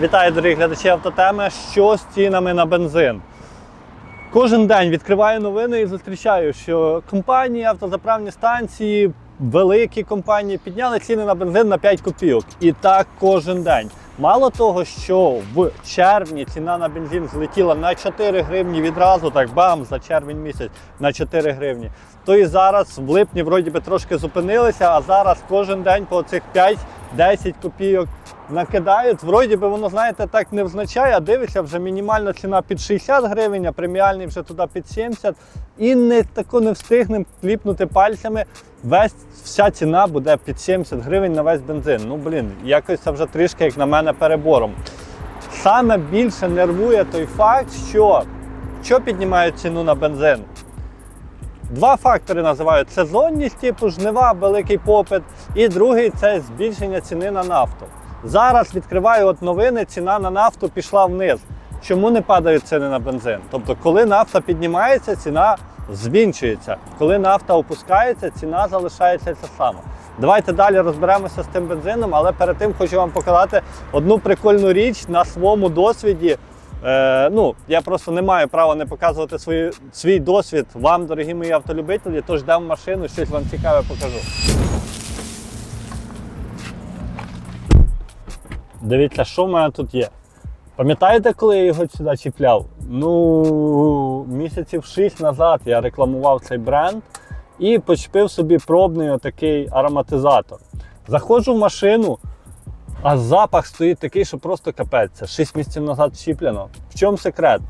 Вітаю, дорогі глядачі автотеми. Що з цінами на бензин? Кожен день відкриваю новини і зустрічаю, що компанії, автозаправні станції, великі компанії підняли ціни на бензин на 5 копійок. І так кожен день. Мало того, що в червні ціна на бензин злетіла на 4 гривні відразу, так бам, за червень місяць на 4 гривні. То і зараз в липні вроді би трошки зупинилися, а зараз кожен день по цих 5-10 копійок накидають. Вроді би воно, знаєте, так не означає, а дивишся, вже мінімальна ціна під 60 гривень, а преміальний вже туди під 70. І не тако не встигнемо кліпнути пальцями. Весь вся ціна буде під 70 гривень на весь бензин. Ну блін, якось це вже трішки, як на мене, перебором. Саме більше нервує той факт, що, що піднімають ціну на бензин. Два фактори називають сезонність, типу жнива, великий попит, і другий це збільшення ціни на нафту. Зараз відкриваю от новини, ціна на нафту пішла вниз. Чому не падають ціни на бензин? Тобто, коли нафта піднімається, ціна звінчується. Коли нафта опускається, ціна залишається та сама. Давайте далі розберемося з тим бензином, але перед тим хочу вам показати одну прикольну річ на своєму досвіді. Е, ну, я просто не маю права не показувати свої, свій досвід вам, дорогі мої автолюбителі, тож дам машину, щось вам цікаве покажу. Дивіться, що в мене тут є. Пам'ятаєте, коли я його сюди чіпляв? Ну, місяців 6 назад я рекламував цей бренд і почепив собі пробний отакий ароматизатор. Заходжу в машину, а запах стоїть такий, що просто капець. Це 6 місяців назад чіплено. В чому секрет?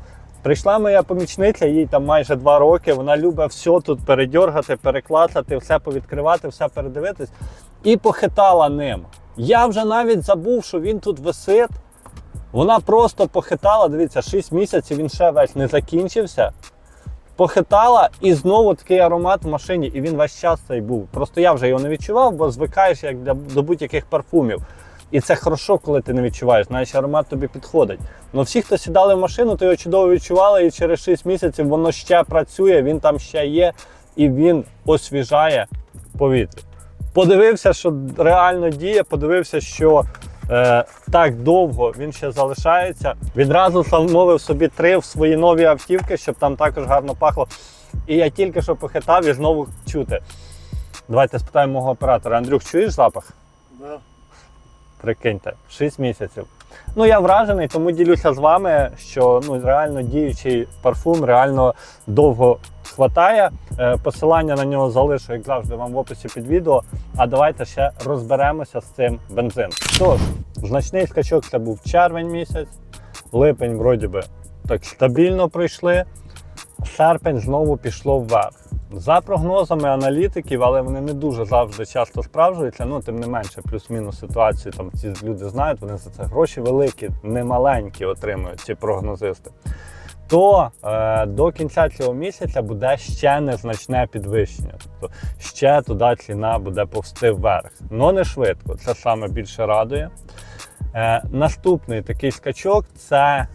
Прийшла моя помічниця, їй там майже 2 роки. Вона любить все тут передьоргати, переклацати, все повідкривати, все передивитись. І похитала ним. Я вже навіть забув, що він тут висить. Вона просто похитала, дивіться, 6 місяців він ще весь не закінчився. Похитала і знову такий аромат в машині, і він весь час цей був. Просто я вже його не відчував, бо звикаєш як для, до будь-яких парфумів. І це хорошо, коли ти не відчуваєш, навіть аромат тобі підходить. Ну всі, хто сідали в машину, то його чудово відчували, і через 6 місяців воно ще працює, він там ще є, і він освіжає повітря. Подивився, що реально діє, подивився, що е, так довго він ще залишається. Відразу замовив собі три в свої нові автівки, щоб там також гарно пахло. І я тільки що похитав і знову чути. Давайте спитаємо мого оператора. Андрюх, чуєш запах? Да. Прикиньте, 6 місяців. Ну я вражений, тому ділюся з вами, що ну реально діючий парфум реально довго хватає. Е, Посилання на нього залишу, як завжди, вам в описі під відео. А давайте ще розберемося з цим бензином. Тож, значний скачок це був червень місяць, липень, вроді би, так стабільно пройшли. Серпень знову пішло вверх. За прогнозами аналітиків, але вони не дуже завжди часто справджуються. Ну, тим не менше, плюс-мінус ситуацію там ці люди знають, вони за це гроші великі, не маленькі отримують ці прогнозисти. То е, до кінця цього місяця буде ще незначне підвищення. Тобто ще туди ціна буде повсти вверх. Но не швидко. Це саме більше радує. Е, наступний такий скачок це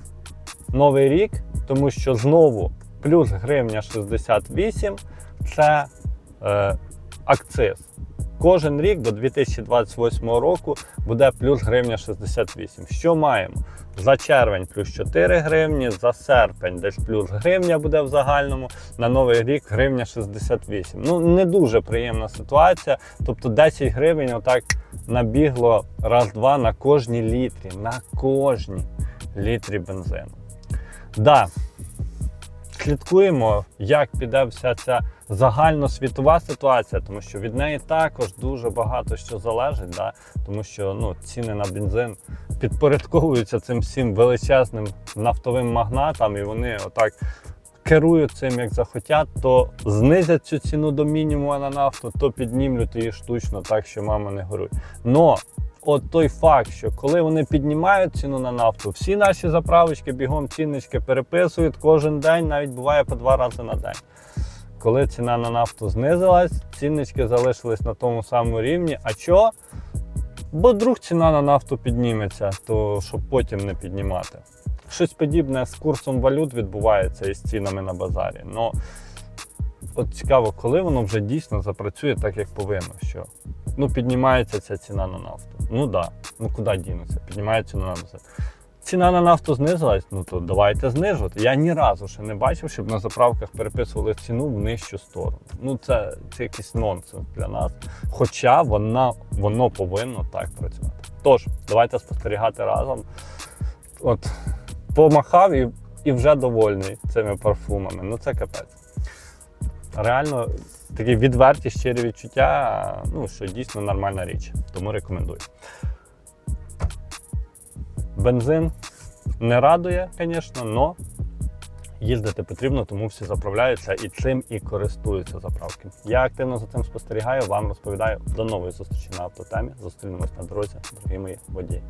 новий рік, тому що знову плюс гривня 68 це е, акциз. Кожен рік до 2028 року буде плюс гривня 68. Що маємо? За червень плюс 4 гривні, за серпень десь плюс гривня буде в загальному, на новий рік гривня 68. Ну, не дуже приємна ситуація. Тобто 10 гривень отак набігло раз-два на кожній літрі. На кожній літрі бензину. Да, слідкуємо, як піде вся ця загальносвітова ситуація, тому що від неї також дуже багато що залежить, да? тому що ну, ціни на бензин підпорядковуються цим всім величезним нафтовим магнатам, і вони отак. Керують цим як захотять, то знизять цю ціну до мінімуму на нафту, то піднімлють її штучно так, що мама не горюй. Но от той факт, що коли вони піднімають ціну на нафту, всі наші заправочки бігом ціннички переписують кожен день, навіть буває по два рази на день. Коли ціна на нафту знизилась, ціннички залишились на тому самому рівні. А що? Бо вдруг ціна на нафту підніметься, то щоб потім не піднімати. Щось подібне з курсом валют відбувається і з цінами на базарі. Но от цікаво, коли воно вже дійсно запрацює так, як повинно. Що ну піднімається ця ціна на нафту. Ну да. ну куди дінуться? Піднімається на нафту. ціна на нафту знизилась, ну то давайте знижувати. Я ні разу ще не бачив, щоб на заправках переписували ціну в нижчу сторону. Ну це, це якийсь нонсенс для нас. Хоча вона, воно повинно так працювати. Тож, давайте спостерігати разом. От помахав і, і вже довольний цими парфумами. Ну це капець. Реально такі відверті, щирі відчуття, ну, що дійсно нормальна річ. Тому рекомендую. Бензин не радує, звісно, але їздити потрібно, тому всі заправляються і цим і користуються заправки. Я активно за цим спостерігаю, вам розповідаю. До нової зустрічі на автотемі. Зустрінемось на дорозі, дорогі мої водії.